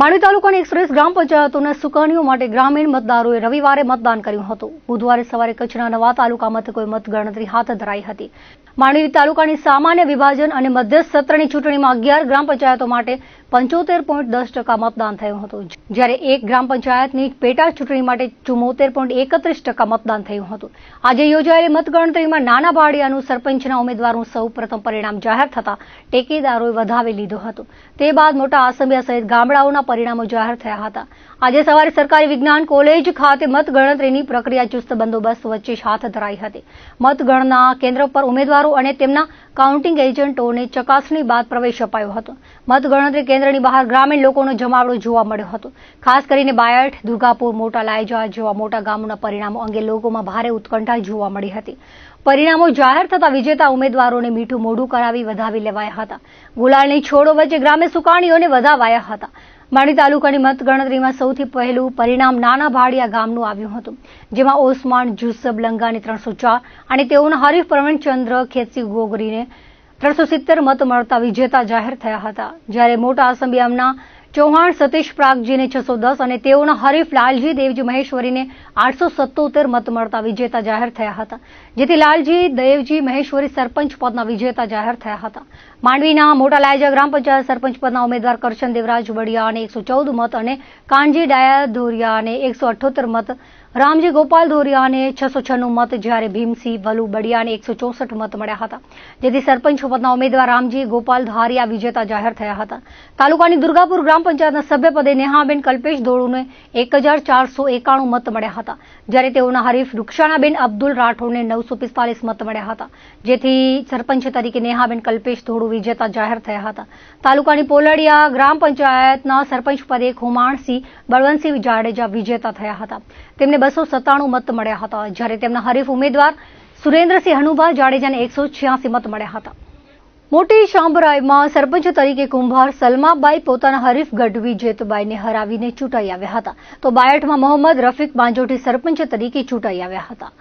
માંડવી તાલુકાની એકત્રીસ ગ્રામ પંચાયતોના સુકાનીઓ માટે ગ્રામીણ મતદારોએ રવિવારે મતદાન કર્યું હતું. બુધવારે સવારે કચ્છના નવા તાલુકા મથકોએ મતગણતરી હાથ ધરાઈ હતી. માંડવી તાલુકાની સામાન્ય વિભાજન અને મધ્યસ્થ સત્રની ચૂંટણીમાં અગિયાર ગ્રામ પંચાયતો માટે પંચોતેર પોઈન્ટ દસ ટકા મતદાન થયું હતું. જ્યારે એક ગ્રામ પંચાયતની પેટા ચૂંટણી માટે ચુમ્મોતેર પોઈન્ટ એકત્રીસ ટકા મતદાન થયું હતું. આજે યોજાયેલી મતગણતરીમાં નાના ભાડિયાનું સરપંચના ઉમેદવારનું સૌ પરિણામ જાહેર થતા ટેકેદારોએ વધાવી લીધું હતું. તે બાદ મોટા આસંબિયા સહિત ગામડાઓના પરિણામો જાહેર થયા હતા. આજે સવારે સરકારી વિજ્ઞાન કોલેજ ખાતે મતગણતરીની પ્રક્રિયા ચુસ્ત બંદોબસ્ત વચ્ચે હાથ ધરાઈ હતી. મતગણના કેન્દ્ર પર ઉમેદવારો અને તેમના કાઉન્ટિંગ એજન્ટોને ચકાસણી બાદ પ્રવેશ અપાયો હતો. મતગણતરી કેન્દ્રની બહાર ગ્રામીણ લોકોનો જમાવડો જોવા મળ્યો હતો. ખાસ કરીને બાયઠ દુર્ગાપુર, મોટા લાયજા જેવા મોટા ગામોના પરિણામો અંગે લોકોમાં ભારે ઉત્કંઠા જોવા મળી હતી. પરિણામો જાહેર થતા વિજેતા ઉમેદવારોને મીઠું મોઢું કરાવી વધાવી લેવાયા હતા. ગુલાલની છોડો વચ્ચે ગ્રામ્ય સુકાણીઓને વધાવાયા હતા. માંડવી તાલુકાની મતગણતરીમાં સૌથી પહેલું પરિણામ નાના ભાડિયા ગામનું આવ્યું હતું, જેમાં ઓસમાન, જુસબ, લંગાને ત્રણસો ચાર અને તેઓના હરીફ પ્રવીણચંદ્ર ખેતસી ગોગરીને ત્રણસો સિત્તેર મત મળતા વિજેતા જાહેર થયા હતા. જ્યારે મોટા આસંબિયામના ચૌહાણ, સતીશ પ્રાગજીને છસો દસ અને તેઓના હરીફ લાલજી, દેવજી મહેશ્વરીને આઠસો સત્તોતેર મત મળતા વિજેતા જાહેર થયા હતા. જેથી લાલજી, દેવજી મહેશ્વરી સરપંચ પદના વિજેતા જાહેર થયા હતા. માંડવીના મોટા લાયજા ગ્રામ પંચાયત સરપંચ પદના ઉમેદવાર કરશન દેવરાજ વડિયાને એકસો ચૌદ મત અને કાનજી ડાયા ધોરિયાને એકસો અઠ્ઠોતેર મત રામજી ગોપાલ ધોરિયાને છસો છન્નું મત જ્યારે ભીમસિંહ, વલુ બડિયાને એકસો ચોસઠ મત મળ્યા હતા. જેથી સરપંચ પદના ઉમેદવાર રામજી ગોપાલ ધારિયા વિજેતા જાહેર થયા હતા. તાલુકાની દુર્ગાપુર ગ્રામ પંચાયતના સભ્યપદે નેહાબેન કલ્પેશ ધોળુને એક હજાર ચારસો એકાણું મત મળ્યા હતા. જ્યારે તેઓના હરીફ રૂક્ષાણાબેન અબ્દુલ રાઠોડને નવસો પિસ્તાલીસ મત મળ્યા હતા. જેથી સરપંચ તરીકે નેહાબેન કલ્પેશ ધોળુ વિજેતા જાહેર થયા હતા. તાલુકાની પોલડિયા ગ્રામ પંચાયતના સરપંચ પદે ખુમાણસિંહ, બળવંતસિંહ જાડેજા વિજેતા થયા હતા. તેમને બસો સત્તાણું મત મળ્યા હતા. જ્યારે તેમના હરીફ ઉમેદવાર સુરેન્દ્રસિંહ હનુભા જાડેજાને એકસો છ્યાસી મત મળ્યા હતા. મોટી શાંભરાઈમાં સરપંચ તરીકે કુંભાર સલમાબાઈ પોતાના હરીફ ગઢવી જેતબાઈને હરાવીને ચૂંટાઈ આવ્યા હતા. તો બાયઠમાં મોહમ્મદ રફીક બાંજોટી સરપંચ તરીકે ચૂંટાઈ આવ્યા હતા.